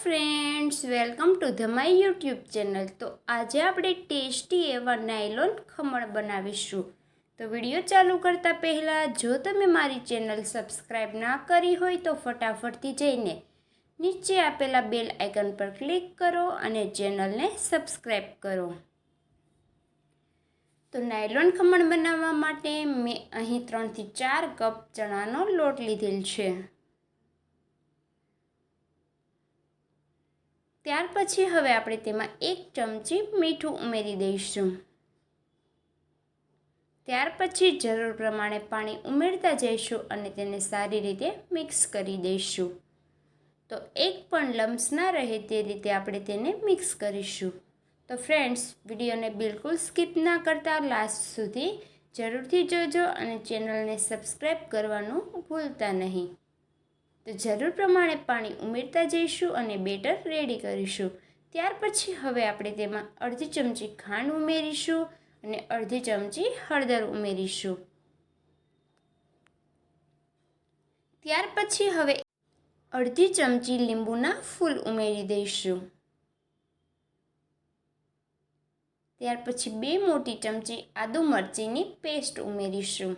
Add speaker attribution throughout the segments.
Speaker 1: Friends welcome to the my YouTube channel તો આજે આપણે ટેસ્ટી એવા નાયલોન ખમણ બનાવીશું. તો વીડિયો ચાલુ કરતાં પહેલાં, જો તમે મારી ચેનલ સબસ્ક્રાઈબ ના કરી હોય તો ફટાફટથી જઈને નીચે આપેલા બેલ આઇકન પર ક્લિક કરો અને ચેનલને સબસ્ક્રાઈબ કરો. તો નાયલોન ખમણ બનાવવા માટે મેં અહીં ત્રણથી ચાર કપ ચણાનો લોટ લીધેલ છે. ત્યાર પછી હવે આપણે તેમાં એક ચમચી મીઠું ઉમેરી દઈશું. ત્યાર પછી જરૂર પ્રમાણે પાણી ઉમેરતા જઈશું અને તેને સારી રીતે મિક્સ કરી દઈશું. તો એક પણ લમ્સ ના રહે તે રીતે આપણે તેને મિક્સ કરીશું. તો ફ્રેન્ડ્સ, વિડીયોને બિલકુલ સ્કીપ ના કરતા લાસ્ટ સુધી જરૂરથી જોજો અને ચેનલને સબસ્ક્રાઈબ કરવાનું ભૂલતા નહીં. તો જરૂર પ્રમાણે પાણી ઉમેરતા જઈશું અને બેટર રેડી કરીશું. ત્યાર પછી હવે આપણે તેમાં અડધી ચમચી ખાંડ ઉમેરીશું અને અડધી ચમચી હળદર ઉમેરીશું. ત્યાર પછી હવે અડધી ચમચી લીંબુના ફૂલ ઉમેરી દઈશું. ત્યાર પછી બે મોટી ચમચી આદુ મરચીની પેસ્ટ ઉમેરીશું.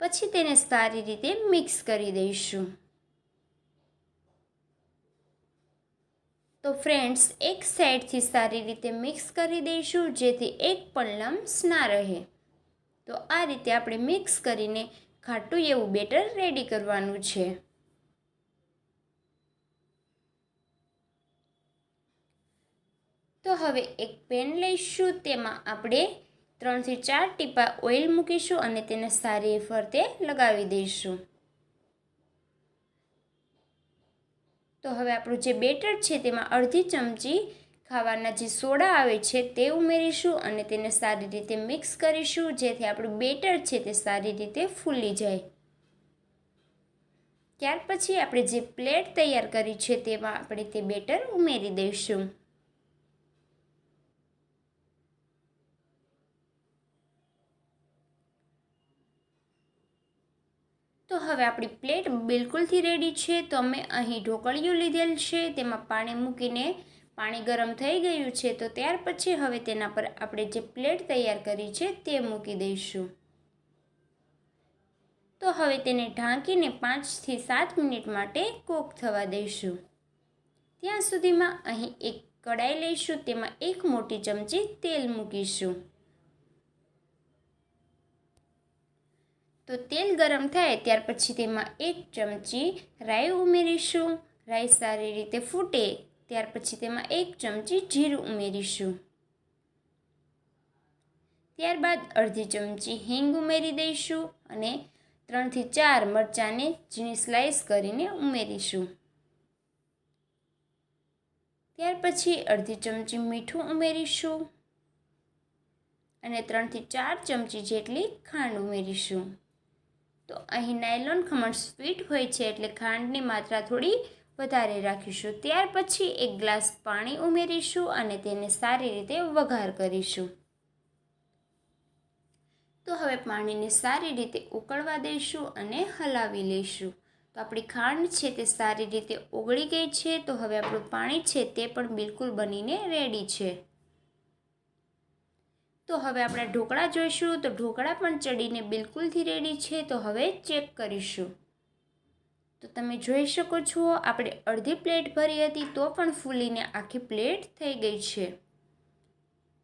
Speaker 1: પછી તેને સારી રીતે મિક્સ કરી દઈશું. ફ્રેન્ડ્સ એક સાઈડથી સારી રીતે મિક્સ કરી દઈશું, જેથી એક પણ લમ્સ ના રહે. તો આ રીતે આપણે મિક્સ કરીને ખાટું એવું બેટર રેડી કરવાનું છે. તો હવે એક પેન લઈશું, તેમાં આપણે ત્રણથી ચાર ટીપા ઓઇલ મૂકીશું અને તેને સારી ફરતે લગાવી દઈશું. તો હવે આપણું જે બેટર છે તેમાં અડધી ચમચી ખાવાના જે સોડા આવે છે તે ઉમેરીશું અને તેને સારી રીતે મિક્સ કરીશું, જેથી આપણું બેટર છે તે સારી રીતે ફૂલી જાય. ત્યાર પછી આપણે જે પ્લેટ તૈયાર કરી છે તેમાં આપણે તે બેટર ઉમેરી દઈશું. તો હવે આપણી પ્લેટ બિલકુલથી રેડી છે. તો અમે અહીં ઢોકળિયું લીધેલ છે. તેમાં પાણી મૂકીને પાણી ગરમ થઈ ગયું છે. તો ત્યાર પછી હવે તેના પર આપણે જે પ્લેટ તૈયાર કરી છે તે મૂકી દઈશું. તો હવે તેને ઢાંકીને પાંચથી સાત મિનિટ માટે કોક થવા દઈશું. ત્યાં સુધીમાં અહીં એક કડાઈ લઈશું. તેમાં એક મોટી ચમચી તેલ મૂકીશું. તો તેલ ગરમ થાય ત્યાર પછી તેમાં એક ચમચી રાઈ ઉમેરીશું. રાઈ સારી રીતે ફૂટે ત્યાર પછી તેમાં એક ચમચી જીરું ઉમેરીશું. ત્યારબાદ અડધી ચમચી હિંગ ઉમેરી દઈશું અને ત્રણથી ચાર મરચાંને ઝીણી સ્લાઈસ કરીને ઉમેરીશું. ત્યાર પછી અડધી ચમચી મીઠું ઉમેરીશું અને ત્રણથી ચાર ચમચી જેટલી ખાંડ ઉમેરીશું. તો અહીં નાયલોન ખમણ સ્વીટ હોય છે એટલે ખાંડની માત્રા થોડી વધારે રાખીશું. ત્યાર પછી એક ગ્લાસ પાણી ઉમેરીશું અને તેને સારી રીતે વઘાર કરીશું. તો હવે પાણીને સારી રીતે ઉકળવા દઈશું અને હલાવી લઈશું. તો આપણી ખાંડ છે તે સારી રીતે ઓગળી ગઈ છે, તો હવે આપણું પાણી છે તે પણ બિલકુલ બનીને રેડી છે. તો હવે આપણે ઢોકળા જોઈશું. તો ઢોકળા પણ ચડીને બિલકુલથી રેડી છે. તો હવે ચેક કરીશું. તો તમે જોઈ શકો છો, આપણે અડધી પ્લેટ ભરી હતી તો પણ ફૂલીને આખી પ્લેટ થઈ ગઈ છે.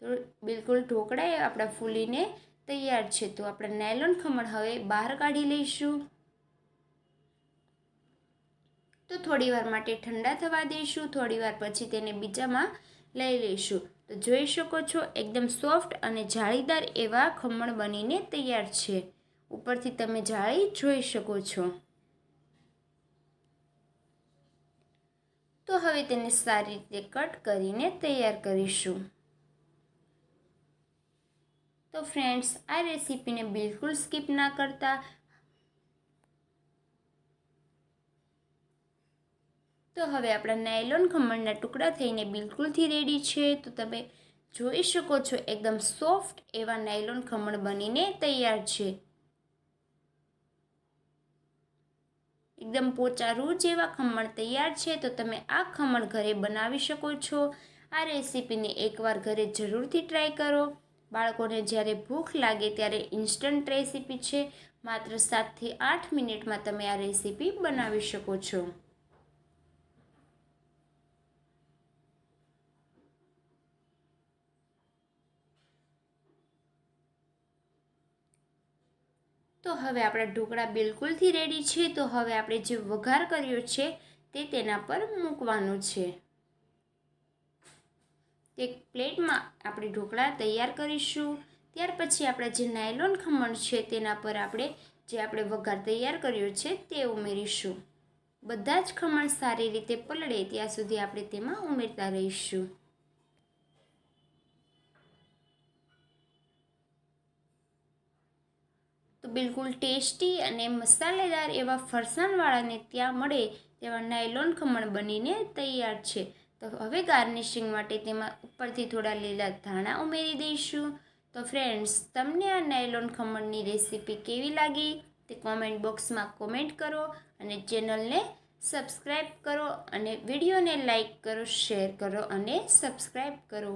Speaker 1: તો બિલકુલ ઢોકળા આપણા ફૂલીને તૈયાર છે. તો આપણે નાયલોન ખમણ હવે બહાર કાઢી લઈશું. તો થોડીવાર માટે ઠંડા થવા દઈશું. થોડીવાર પછી તેને બીજામાં લઈ લઈશું. તો જોઈ શકો છો, એકદમ સોફ્ટ અને જાળીદાર એવા ખમણ બનીને તૈયાર છે. ઉપરથી તમે જાળી જોઈ શકો છો. તો હવે તેને સારી રીતે કટ કરીને તૈયાર કરીશું. તો ફ્રેન્ડ્સ, આ રેસીપીને બિલકુલ સ્કીપ ના કરતા. તો હવે આપણા નાયલોન ખમણના ટુકડા થઈને બિલકુલથી રેડી છે. તો તમે જોઈ શકો છો એકદમ સોફ્ટ એવા નાયલોન ખમણ બનીને તૈયાર છે. એકદમ પોચા રૂ જેવા ખમણ તૈયાર છે. તો તમે આ ખમણ ઘરે બનાવી શકો છો. આ રેસીપીને એકવાર ઘરે જરૂરથી ટ્રાય કરો. બાળકોને જ્યારે ભૂખ લાગે ત્યારે ઇન્સ્ટન્ટ રેસીપી છે. માત્ર સાતથી આઠ મિનિટમાં તમે આ રેસીપી બનાવી શકો છો. તો હવે આપણા ઢોકળા બિલકુલથી રેડી છે, તો હવે આપણે જે વઘાર કર્યો છે તે તેના પર મૂકવાનું છે. એક પ્લેટમાં આપણે ઢોકળા તૈયાર કરીશું, ત્યાર પછી આપણા જે નાયલોન ખમણ છે તેના પર આપણે જે આપણે વઘાર તૈયાર કર્યો છે તે ઉમેરીશું. બધા જ ખમણ સારી રીતે પલળે, ત્યાં સુધી આપણે તેમાં ઉમેરતા રહીશું. બિલકુલ ટેસ્ટી અને મસાલેદાર એવા ફરસાણવાળાને ત્યાં મળે તેવા નાયલોન ખમણ બનીને તૈયાર છે. તો હવે ગાર્નિશિંગ માટે તેમાં ઉપરથી થોડા લીલા ધાણા ઉમેરી દઈશું. તો ફ્રેન્ડ્સ, તમને આ નાયલોન ખમણની રેસીપી કેવી લાગી? તે કોમેન્ટ બોક્સમાં કોમેન્ટ કરો અને ચેનલને સબસ્ક્રાઈબ કરો અને વિડીયોને લાઈક કરો, શેર કરો અને સબસ્ક્રાઈબ કરો.